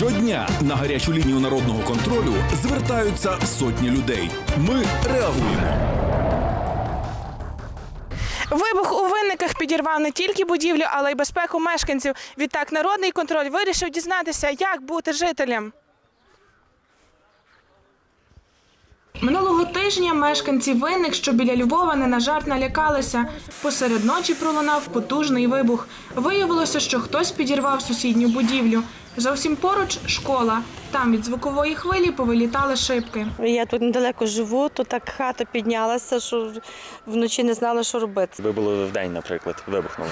Щодня на гарячу лінію народного контролю звертаються сотні людей. Ми реагуємо. Вибух у винниках підірвав не тільки будівлю, але й безпеку мешканців. Відтак народний контроль вирішив дізнатися, як бути жителям. Минулого тижня мешканці винник, що біля Львова, не на жарт налякалися. Посеред ночі пролунав потужний вибух. Виявилося, що хтось підірвав сусідню будівлю. Зовсім поруч школа. Там від звукової хвилі повилітали шибки. Я тут недалеко живу, то так хата піднялася, що вночі не знала, що робити. Якби було в день, наприклад, вибухнуло.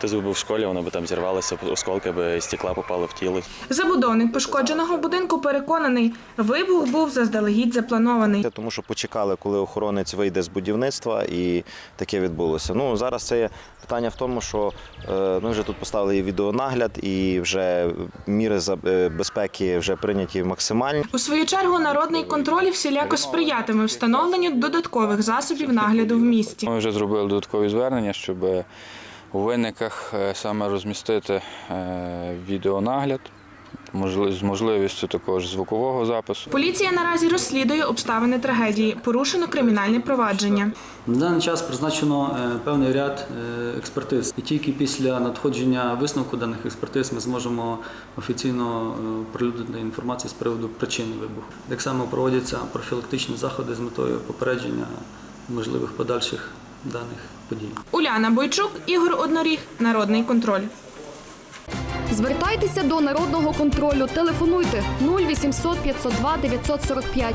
Хтось би в школі, воно би там зірвалося, осколки би стекла попали в тіло. Забудовник пошкодженого будинку переконаний, вибух був заздалегідь запланований. Тому що почекали, коли охоронець вийде з будівництва, і таке відбулося. Ну зараз це є питання в тому, що е, ми вже тут поставили і відеонагляд, і вже міри за- е, безпеки вже прийняті максимальні. У свою чергу народний контроль всіляко сприятиме встановленню додаткових засобів нагляду в місті. Ми вже зробили додаткові звернення, щоб у винниках е, саме розмістити е, відеонагляд, можли- з можливістю також звукового запису. Поліція наразі розслідує обставини трагедії. Порушено кримінальне провадження. На даний час призначено е, певний ряд експертиз, і тільки після надходження висновку даних експертиз ми зможемо офіційно оприлюднити інформацію з приводу причини вибуху. Так само проводяться профілактичні заходи з метою попередження можливих подальших даних подій. Уляна Бойчук, Ігор Одноріг, Народний контроль. Звертайтеся до народного контролю. Телефонуйте 0800 502 945.